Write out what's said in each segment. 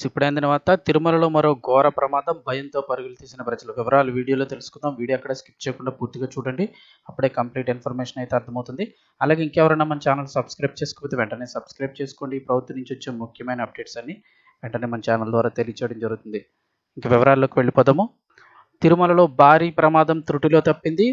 చిప్పుడైన తర్వాత తిరుమలలో మరో ఘోర ప్రమాదం భయంతో పరుగులు తీసిన ప్రజలు వివరాలు వీడియోలో తెలుసుకుందాం. వీడియో అక్కడ స్కిప్ చేయకుండా పూర్తిగా చూడండి. అప్పుడే కంప్లీట్ ఇన్ఫర్మేషన్ అయితే అర్థమవుతుంది. అలాగే ఇంకెవరైనా మన ఛానల్ సబ్స్క్రైబ్ చేసుకోకపోతే వెంటనే సబ్స్క్రైబ్ చేసుకోండి. ఈ ప్రభుత్వం నుంచి వచ్చే ముఖ్యమైన అప్డేట్స్ అన్ని వెంటనే మన ఛానల్ ద్వారా తెలియచేయడం జరుగుతుంది. ఇంక వివరాల్లోకి వెళ్ళిపోదాము. తిరుమలలో భారీ ప్రమాదం త్రుటిలో తప్పింది.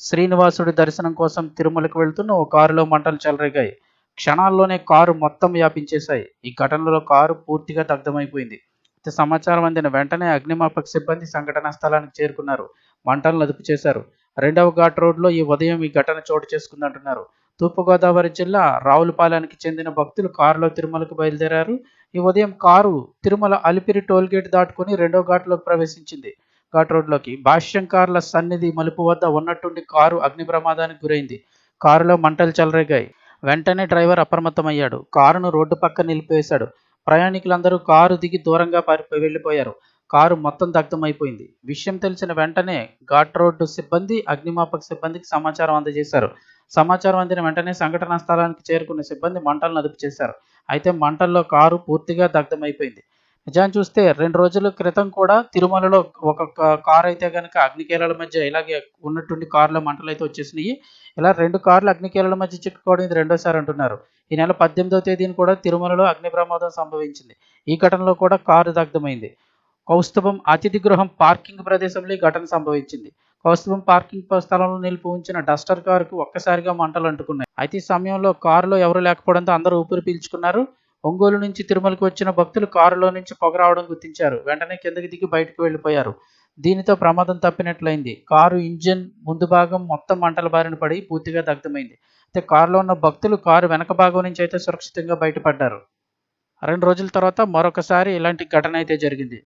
శ్రీనివాసుడి దర్శనం కోసం తిరుమలకు వెళ్తున్న ఓ కారులో మంటలు చెలరేగాయి. క్షణాల్లోనే కారు మొత్తం వ్యాపించేశాయి. ఈ ఘటనలో కారు పూర్తిగా దగ్ధమైపోయింది. సమాచారం అందిన వెంటనే అగ్నిమాపక సిబ్బంది సంఘటనా స్థలానికి చేరుకున్నారు. మంటలను అదుపు చేశారు. రెండవ ఘాట్ రోడ్లో ఈ ఉదయం ఈ ఘటన చోటు చేసుకుందంటున్నారు. తూర్పుగోదావరి జిల్లా రావులపాలెనికి చెందిన భక్తులు కారులో తిరుమలకు బయలుదేరారు. ఈ ఉదయం కారు తిరుమల అలిపిరి టోల్గేట్ దాటుకుని రెండో ఘాట్లోకి ప్రవేశించింది. ఘాట్ రోడ్లోకి భాష్యం కార్ల సన్నిధి మలుపు వద్ద ఉన్నట్టుండి కారు అగ్ని ప్రమాదానికి గురైంది. కారులో మంటలు చెలరేగాయి. వెంటనే డ్రైవర్ అప్రమత్తమయ్యాడు. కారును రోడ్డు పక్క నిలిపివేశాడు. ప్రయాణికులందరూ కారు దిగి దూరంగా పారి వెళ్ళిపోయారు. కారు మొత్తం దగ్ధమైపోయింది. విషయం తెలిసిన వెంటనే ఘాట్ రోడ్డు సిబ్బంది అగ్నిమాపక సిబ్బందికి సమాచారం అందజేశారు. సమాచారం అందిన వెంటనే సంఘటనా స్థలానికి చేరుకున్న సిబ్బంది మంటలను అదుపు చేశారు. అయితే మంటల్లో కారు పూర్తిగా దగ్ధమైపోయింది. నిజాన్ని చూస్తే రెండు రోజుల క్రితం కూడా తిరుమలలో ఒక కార్ అయితే కనుక అగ్నికేలాల మధ్య ఇలాగే ఉన్నటువంటి కార్ల మంటలు అయితే వచ్చేసినాయి. ఇలా రెండు కార్లు అగ్నికేలాల మధ్య చిక్కుకోవడం ఇది రెండోసారి అంటున్నారు. ఈ నెల పద్దెనిమిదవ తేదీని కూడా తిరుమలలో అగ్ని ప్రమాదం సంభవించింది. ఈ ఘటనలో కూడా కారు దగ్ధమైంది. కౌస్తుభం అతిథి గృహం పార్కింగ్ ప్రదేశంలో ఈ ఘటన సంభవించింది. కౌస్తుభం పార్కింగ్ స్థలంలో నిలిపి ఉంచిన డస్టర్ కారుకు ఒక్కసారిగా మంటలు అంటుకున్నాయి. అయితే ఈ సమయంలో కారులో ఎవరు లేకపోవడంతో అందరూ ఊపిరి పీల్చుకున్నారు. ఒంగోలు నుంచి తిరుమలకు వచ్చిన భక్తులు కారులో నుంచి పొగ రావడం గుర్తించారు. వెంటనే కిందకి దిగి బయటకు వెళ్ళిపోయారు దీనితో ప్రమాదం తప్పినట్లయింది. కారు ఇంజిన్ ముందు భాగం మొత్తం మంటల బారిన పడి పూర్తిగా దగ్ధమైంది. అయితే కారులో ఉన్న భక్తులు కారు వెనక భాగం నుంచి అయితే సురక్షితంగా బయటపడ్డారు. రెండు రోజుల తర్వాత మరొకసారి ఇలాంటి ఘటన అయితే జరిగింది.